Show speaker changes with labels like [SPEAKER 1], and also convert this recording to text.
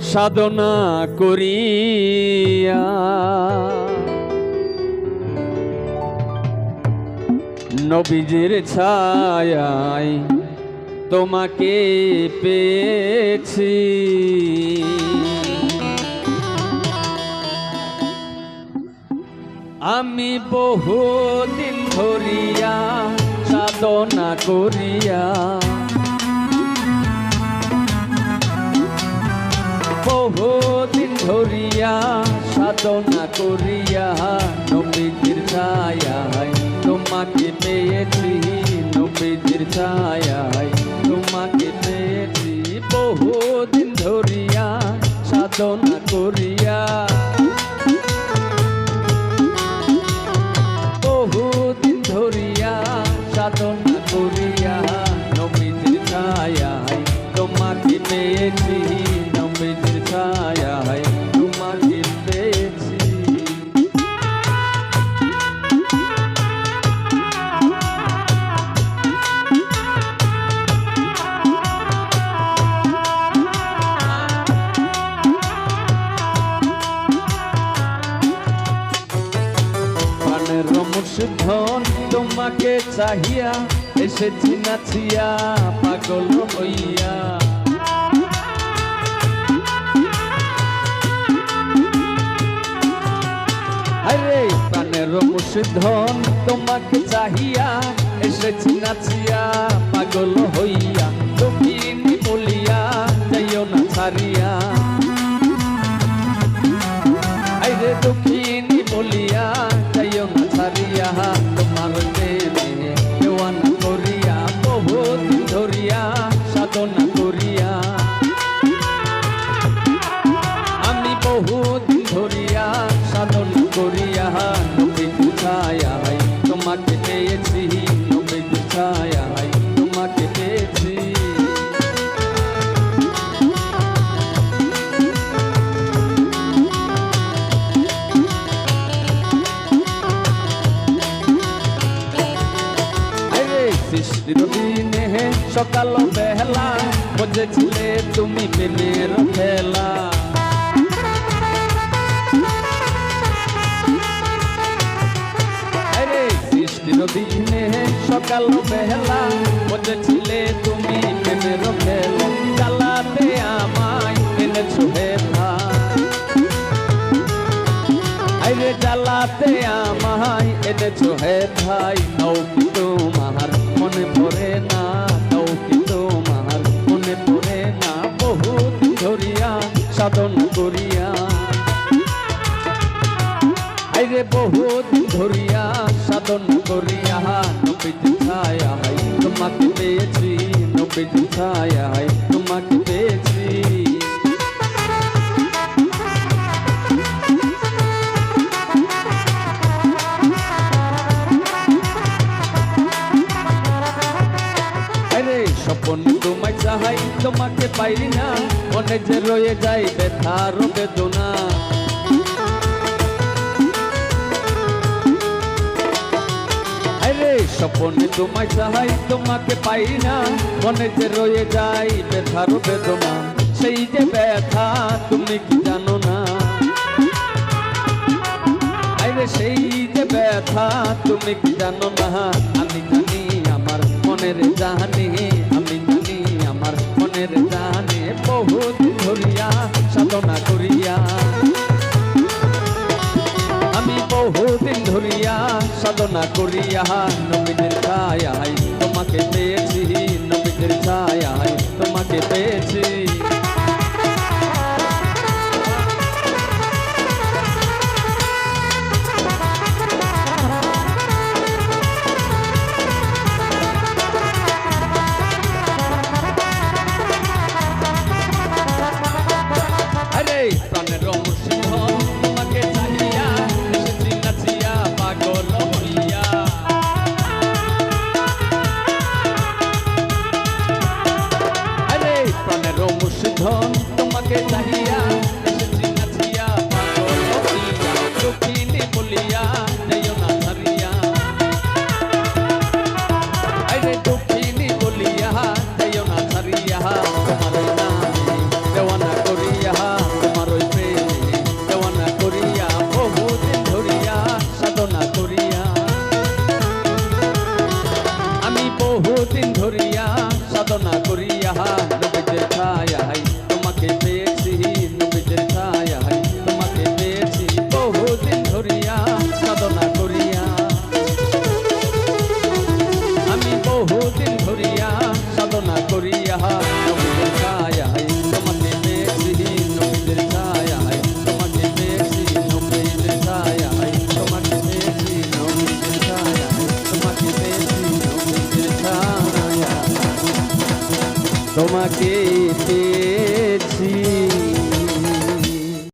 [SPEAKER 1] সাধনা করিয়া। নবীজির ছায়ায় তোমাকে পেয়েছি। আমি বহুদিন ধরিয়া সাধনা করিয়া বহুদিন ধরিয়া সাধনা করিয়া নবীজির ছায়ায় তোমাকে পেয়েছি নবীজির ছায়ায় তোমাকে পেয়েছি, বহুদিন ধরিয়া সাধনা করিয়া। বহুদিন ধরিয়া সাধনা করিয়া নবীজির ছায়ায় তোমাকে পেয়েছি মুর্শিদন তোমাকে চাহিয়া, এসেছি নাচিয়া পাগল হইয়া। আরে তোমাকে চাহিয়া, এসেছি নাচিয়া পাগল হইয়া। দক্ষিণী বলিয়া যাইও না ছাড়িয়া। আইরে দক্ষিণী বলিয়া দিনে সকাল বেলা বুঝেছিলে তুমি প্রেমের খেলা। সকাল বেলা বুঝেছিলে তুমি প্রেমের খেলা জ্বালাতে আমায় এনেছো হেথা আইরে জ্বালাতে আমায় এনেছো হে ভাই নৌ কি তোমার মনে পড়ে না নৌ কি তোমার মনে পড়ে না, বহুত ধরিয়া, সাধন করিয়া। আইরে বহুত ধরিয়া সাধন করিয়া নবীজ ছায়া হাই তোমাকে পেয়েছি নবীজ ছায়া হাই তোমাকে পেয়েছি। স্বপন তোমায় চাহাই, তোমাকে পাইলি না, মনে যে রয়ে যায় ব্যথার বেদনা। স্বপনে তোমায় চাহাই, তোমাকে পাই না। মনে যে রয়ে যায় ব্যথার বেদনা, সেই যে ব্যথা, তুমি কি জানো না? সেই যে ব্যথা, তুমি কি জানো না? আমি জানি আমার মনের জানি আমি জানি আমার মনের জানে বহুত ধরিয়া সাধনা করিয়া সাধনা করিয়া নবীদের ছায় তোমাকে পেয়েছি নবীদের ছায় তোমাকে পেয়েছি। প্রাণের মুর্শিদ তোমাকে চাহিয়া। এসেছি নাচিয়া পাগল দক্ষিণে বলিয়া। তোমাকে পেয়ে